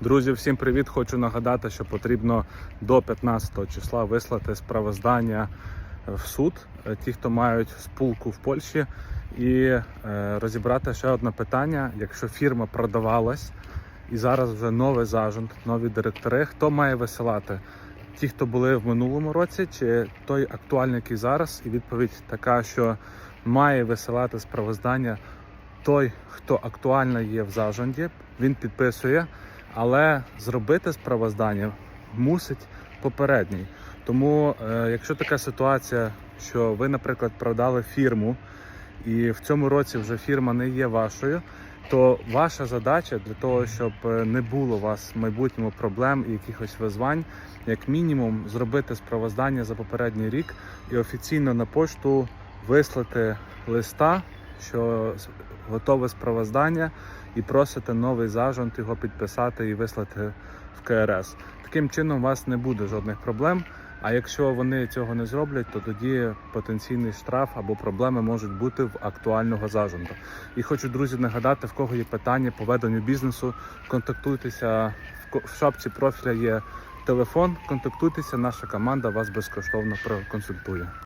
Друзі, всім привіт! Хочу нагадати, що потрібно до 15 числа вислати справоздання в суд, е, ті, хто мають спулку в Польщі, і е, розібрати ще одне питання. Якщо фірма продавалась і зараз вже новий зажент, нові директори, хто має висилати? Ті, хто були в минулому році, чи той актуальний, який зараз? І відповідь така, що має висилати справоздання той, хто актуально є в зажонді, він підписує, але зробити справоздання мусить попередній. Тому, е, якщо така ситуація, що ви, наприклад, продали фірму, і в цьому році вже фірма не є вашою, то ваша задача для того, щоб е, не було у вас в майбутньому проблем і якихось визвань, як мінімум, зробити справоздання за попередній рік і офіційно на пошту вислати листа, що готове справоздання, і просите новий зажонт його підписати і вислати в КРС. Таким чином, у вас не буде жодних проблем. А якщо вони цього не зроблять, то тоді потенційний штраф або проблеми можуть бути в актуального зажонту. І хочу, друзі, нагадати, в кого є питання по веденню бізнесу, контактуйтеся в шапці профіля є телефон. Контактуйтеся, наша команда вас безкоштовно проконсультує.